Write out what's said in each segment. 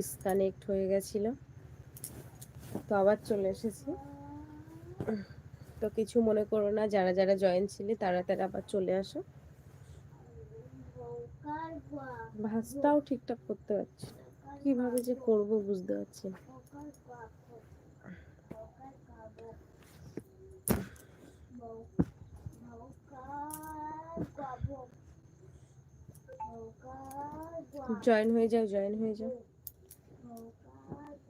Disconnect হয়ে গেছিল। তো আবার চলে এসেছি। তো কিছু মনে করো না, যারা যারা জয়েন ছিলে তারা তারা আবার চলে আসো। ভাজটাও ঠিকঠাক করতে পারছি না। কীভাবে যে করব বুঝতে পারছি না। জয়েন হয়ে যাও জয়েন হয়ে যাও।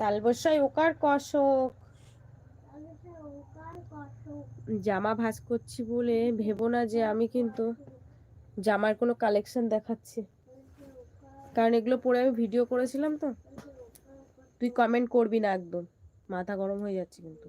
তালবসাই ওকার কষক। জামা ভাঁজ করছি বলে ভেবো না যে আমি কিন্তু জামার কোনো কালেকশন দেখাচ্ছি। কারণ এগুলো পরে আমি ভিডিও করেছিলাম তো। তুই কমেন্ট করবি না একদম। মাথা গরম হয়ে যাচ্ছে কিন্তু।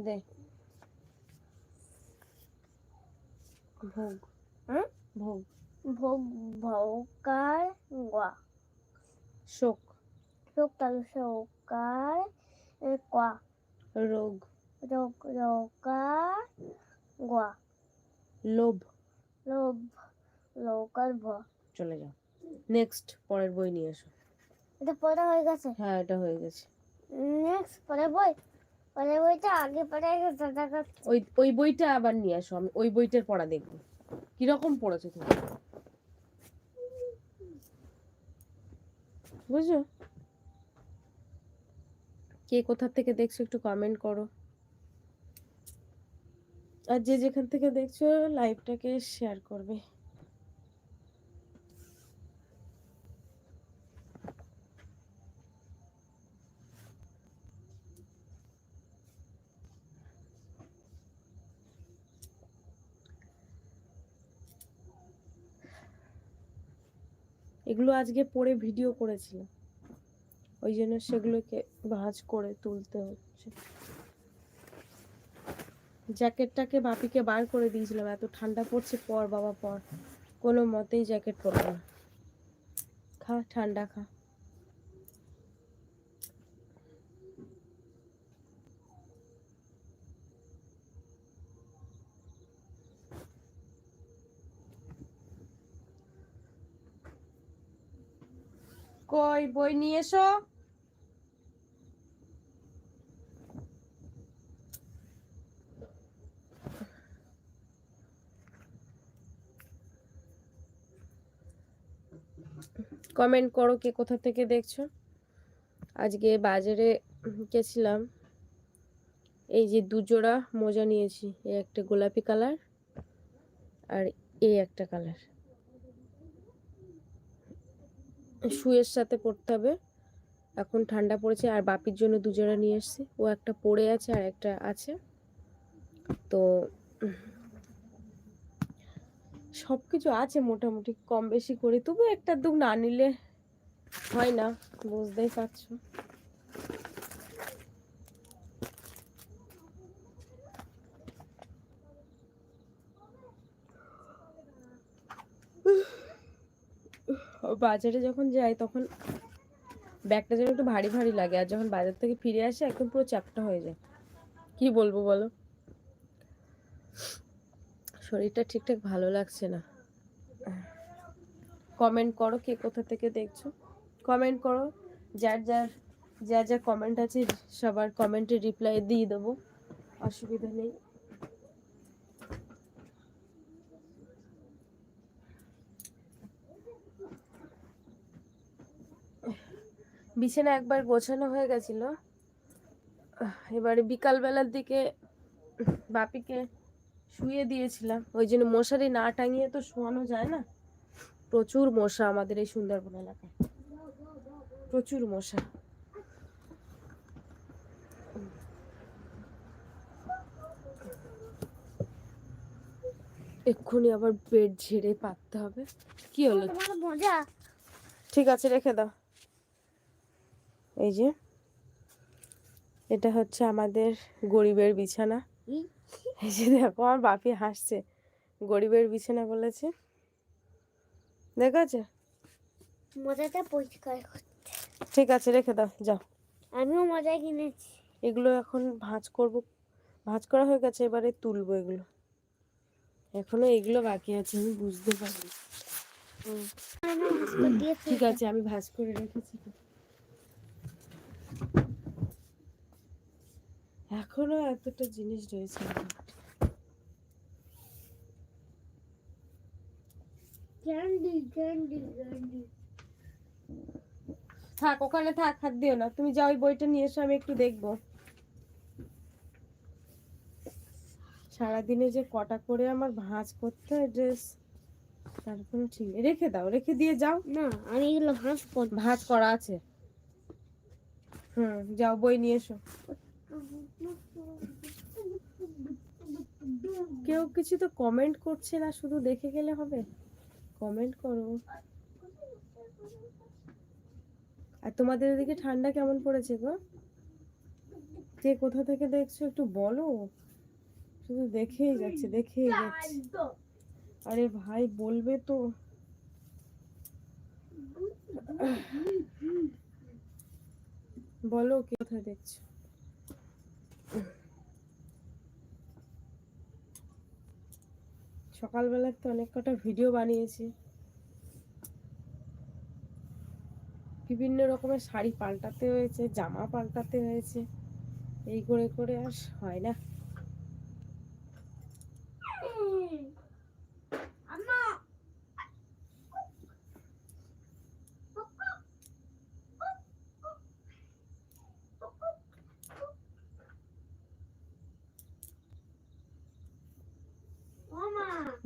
দে। ভোগ। হুম? ভোগ। ভোগ ভৌকার গোয়া শোক। শোক তালু সৌকার কোয়া। রোগ। রোগ রৌকার গোয়া লোভ। লোভ লৌকার ভ চলে যাও। নেক্সট পরের বই নিয়ে এসো। এটা পড়া হয়ে গেছে? হ্যাঁ এটা হয়ে গেছে। নেক্সট পরের বই? পরের বইটা আগে পড়ে গেছে ওই ওই বইটা আবার নিয়ে আসো, আমি ওই বইটার পড়া দেখব। কীরকম পড়েছো তুমি? বুঝছ? কে কোথা থেকে দেখছ একটু কমেন্ট করো। আর যে যেখান থেকে দেখছ লাইভটাকে শেয়ার করবে। এগুলো আজকে পরে ভিডিও করেছিলাম। ওই জন্য সেগুলোকে ভাঁজ করে তুলতে হচ্ছে। জ্যাকেটটাকে বাপিকে বার করে দিয়েছিলাম, এত ঠান্ডা পড়ছে পর, বাবা পর। কোনো মতেই জ্যাকেট পরবো না। খা, ঠান্ডা খা। কই, বই নিয়ে এসো। কমেন্ট করো কে কোথা থেকে দেখছ। আজকে বাজারে গেছিলাম। এই যে দুজোড়া মোজা নিয়েছি, এই একটা গোলাপি কালার আর এই একটা কালার। শুয়ের সাথে পরতে হবে। এখন ঠান্ডা পড়েছে আর বাপির জন্য দুজোড়া নিয়ে এসছি। ও একটা পড়ে আছে আর একটা আছে। তো সব কিছু আছে মোটামুটি, কম বেশি করে। তবু একটা দু না নিলে হয় না, বুঝতেই পারছ। বাজারে যখন যাই তখন ব্যাগটা যেন একটু ভারী ভারী লাগে আর যখন বাজার থেকে ফিরে আসে একদম পুরো চ্যাপটা হয়ে যায়। কি বলব বলো? শরীরটা ঠিকঠাক ভালো লাগছে না। কমেন্ট করো কে কোথা থেকে দেখছ? কমেন্ট করো। যার যার, যা যা কমেন্ট আছে সবার কমেন্টে রিপ্লাই দিয়ে দেবো। অসুবিধা নেই। বিছানা একবার গোছানো হয়ে গেছিল। এবারে বিকালবেলার দিকে বাপিকে শুয়ে দিয়েছিলাম। ওই জন্য মশারি না টাঙিয়ে তো শোয়ানো যায় না। প্রচুর মশা আমাদের এই সুন্দরবন এলাকায়। প্রচুর মশা। এক্ষুনি আবার বেড ঝেড়ে পাততে হবে। কি হলো? ঠিক আছে রেখে দাও। এই যে এটা হচ্ছে আমাদের গরিবের বিছানা। এই যে দেখো আমার বাপি হাসছে। গরিবের বিছানা বলেছে। দেখেছে মজাটা পরিষ্কার করতে। ঠিক আছে রেখে দাও যাও। আমিও মজা কিনেছি। এগুলো এখন ভাঁজ করব। ভাঁজ করা হয়ে গেছে এবারে তুলবো এগুলো। এখনও এগুলো বাকি আছে আমি বুঝতে পারি ঠিক আছে আমি ভাঁজ করে রেখেছি। এখনও এতটা জিনিস রয়েছে ক্যান্ডি ক্যান্ডি ক্যান্ডি থাক ওখানে থাক হাত দিও না। তুমি যাও ওই বইটা নিয়ে এসো আমি একটু দেখব। সারাদিনে যে কটা করে আমার ভাঁজ করতে হয় ড্রেস তার কোনো ঠিক রেখে দাও রেখে দিয়ে যাও। না আমি এগুলো ভাঁজ ভাঁজ করা আছে। হুম, যাও বই নিয়ে এসো। কেউ কিছু তো কমেন্ট করছে না, শুধু দেখে গেলে হবে। কমেন্ট করো। আর তোমাদের ওদিকে ঠান্ডা কেমন পড়েছে গো? কে কোথা থেকে দেখছ একটু বলো। শুধু দেখেই যাচ্ছে দেখেই যাচ্ছে। আরে ভাই, বলবে তো। বলো কি কোথায় দেখছ? সকালবেলা তো অনেক কটা ভিডিও বানিয়েছি। বিভিন্ন রকমের শাড়ি পাল্টাতে হয়েছে, জামা পাল্টাতে হয়েছে। এই করে করে আর হয় না।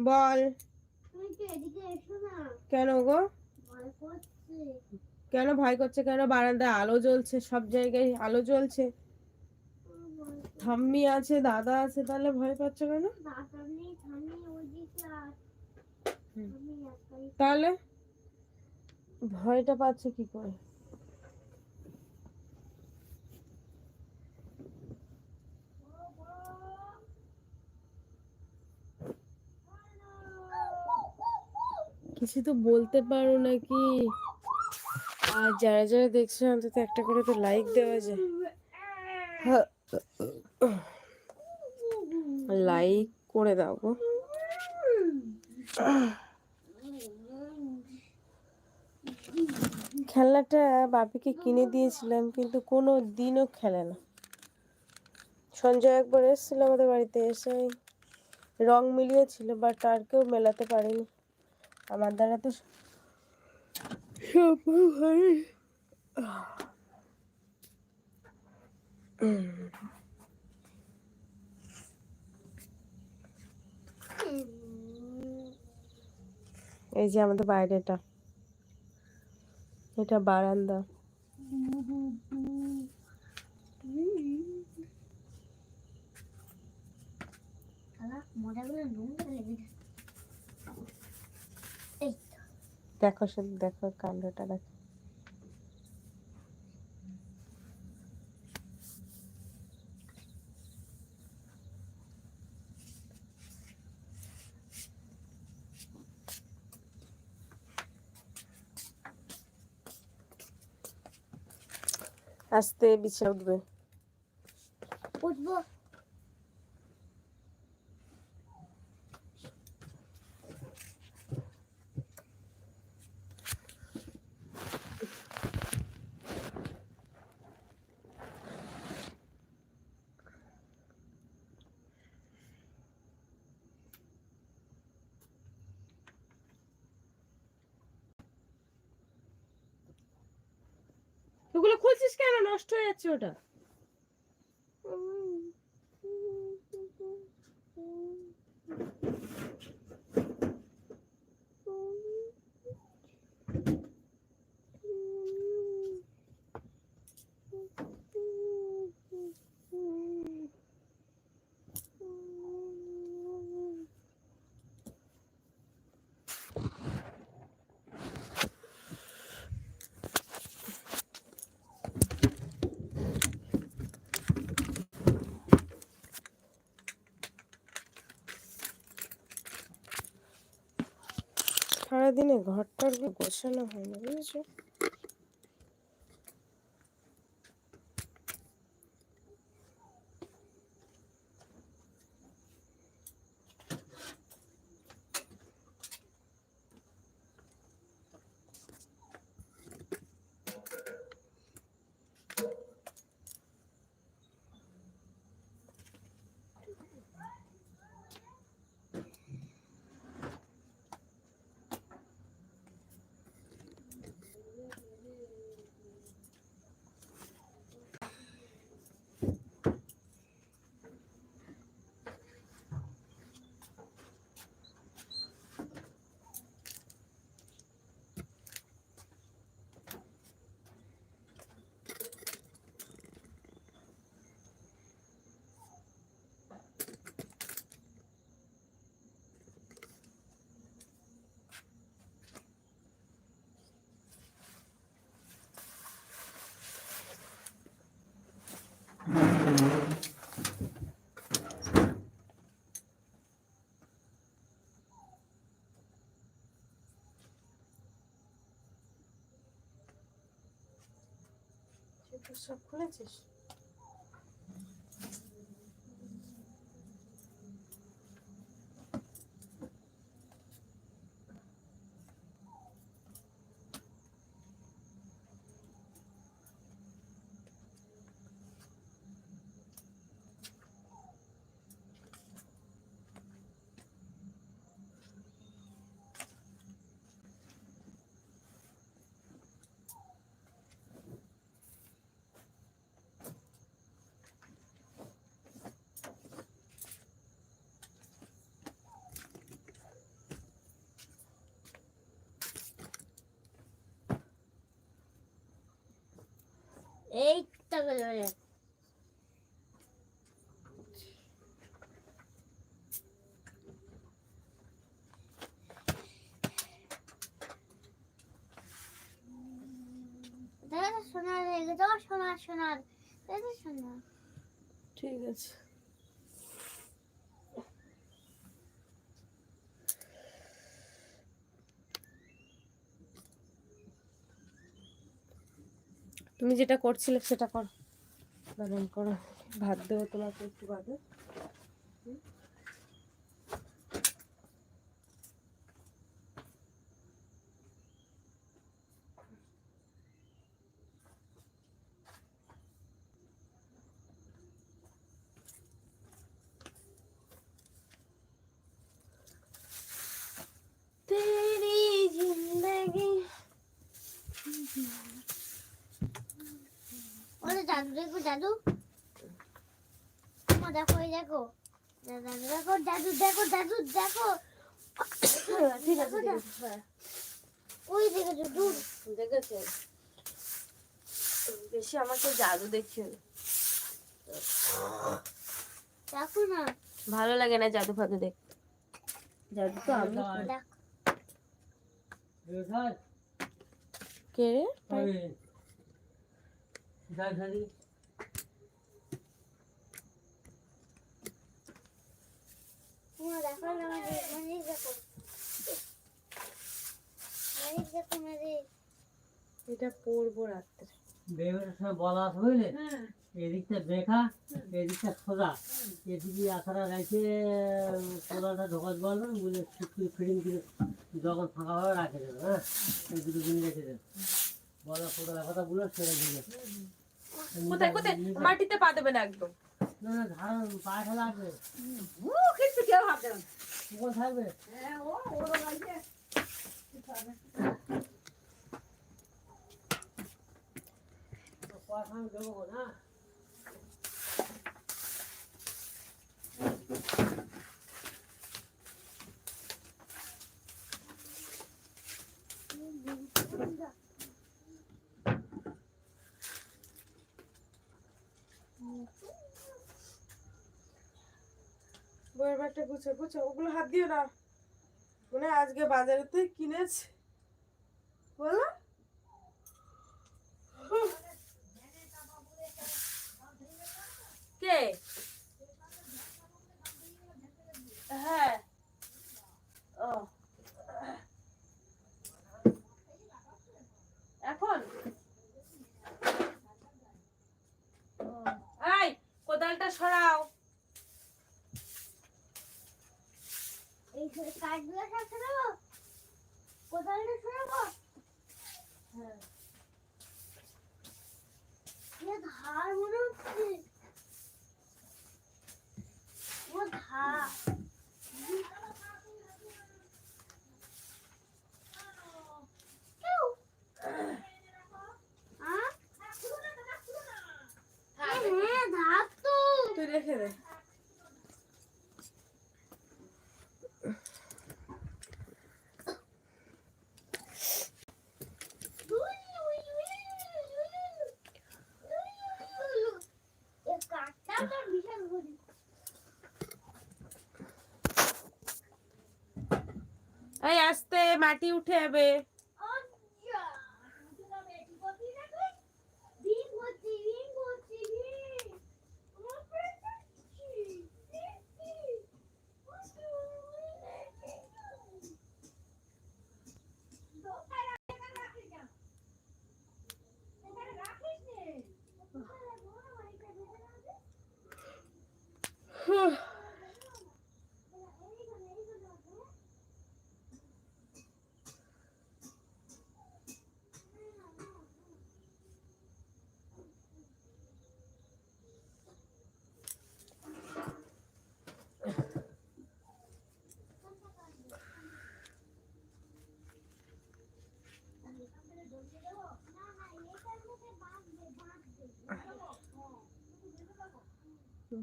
বল। কেন গো? কেন ভয় করছে? কেন বারান্দায় আলো জ্বলছে? সব জায়গায় আলো জ্বলছে। ঠাম্মি আছে দাদা আছে তাহলে ভয় পাচ্ছ কেন? তাহলে ভয়টা পাচ্ছে কি করে? কিছু তো বলতে পারো নাকি? আর যারা যারা দেখছ অন্তত একটা করে তো লাইক দেওয়া যায়। লাইক করে দাও গো। খেলনাটা বাপিকে কিনে দিয়েছিলাম, কিন্তু কোনো দিনও খেলে না। সঞ্জয় একবার এসেছিল আমাদের বাড়িতে এসে রং মিলিয়েছিল বাট আর কেউ মেলাতে পারেনি। আমার দ্বারা তো সম্ভব এই যে আমাদের বাইরেটা এটা। বারান্দা। মজাগুলো নোংরা লেগে যাচ্ছে। এই তো, দেখো শুধু দেখো কাণ্ডটা দেখো। আস্তে বিছানা উঠবে। উঠবো। ওগুলো খুলছিস কেন? নষ্ট হয়ে যাচ্ছে ওটা। ঘরটার গোছানো হয় না বুঝেছ? সব খুলেছিস? এই করে সোনার সোনার সোনার। ঠিক আছে। তুমি যেটা করছিলে সেটা কর। বারণ করো ভাত দেবো তোমাকে একটু বাদে। জাদু? দেখো দেখো এই দেখো। দাদু দেখো জাদু দেখো জাদু দেখো। ঠিক আছে হ্যাঁ। ওই দেখেছ দূর। দেখেছে? বেশি আমাকে জাদু দেখিও দেখো না। ভালো লাগে না জাদু ফাদু দেখতে জাদু তো আমি কে রে ও দেখো না মাঝে মাঝে দেখো মাঝে দেখো মাঝে এটা পরবো রাত্রে। বেগুনের সময় বলা আছে বুঝলে এদিকটা বেখা এদিকটা সোজা এদিকে আসারা রেখে কোদালটা ঢোকাতে পারবেন বুঝলে শুকিয়ে ফিটিং করে যখন ফাঁকাভাবে রাখে দেবে হ্যাঁ? এই দুটো দিন রেখে দেবে। বলা কোদাল কথা বলে সেটা দিয়ে কোথায় কোথায়? মাটিতে পা দেবে না একদম। না না ধান পায়ে ফেলা আসবে কিছু কেউ ভাববে না কোন থাকবে দেবো না বইয়ের ব্যাগটা গুছে গুছে, ওগুলো হাত দিও না। মনে আজকে বাজারে থেকে কিনেছে। বলো। কে? হ্যাঁ। ও। এখন? কোদালটা সরাও। এই কাঠগুলো সব সরাবো কোদালটা সরাবো হ্যাঁ। ধার মনে হচ্ছে। ও ধার। আহ? হ্যাঁ ধার তো। তুই রেখে দে এ কাঠটা তো বিশাল বড়। এই আস্তে মাটি উঠে যাবে।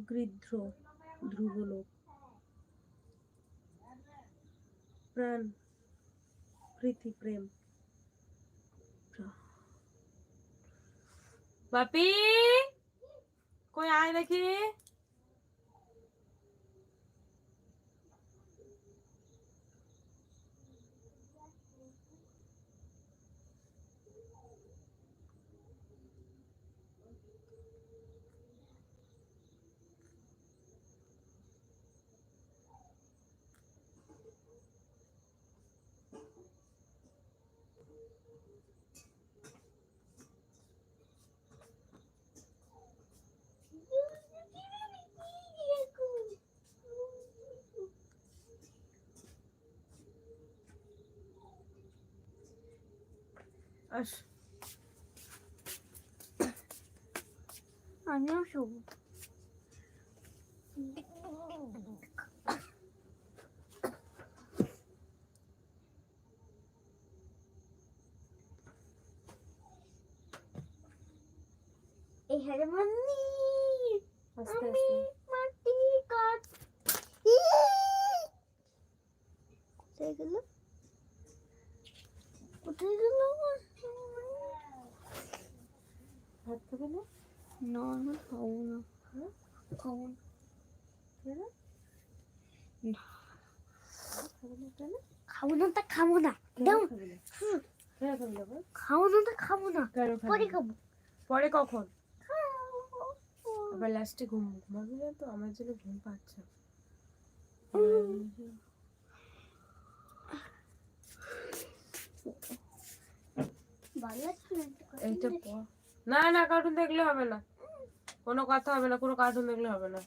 গৃধ্র ধ্রুবলোক। প্রাণ প্রীতি প্রেম। বাপি! কই আয় দেখি। আস। আমিও শোবো। এই হারে মান্নি আস্তে আমি আস্তে মাটি কাট কোথায় গেল কোথায় গেল ভাত খাবে না না আমি খাব না খাব না কেন? না। খাবে না তা খাব না দাও। খাবে না? তা খাব না পরে খাব। পরে কখন? আবার লাস্টে ঘুম ঘুমাবি না তো আমার জন্য ঘুম পাচ্ছে। এইটা না না কার্টুন দেখলে হবে না। কোনো কথা হবে না কোনো কার্টুন দেখলে হবে না।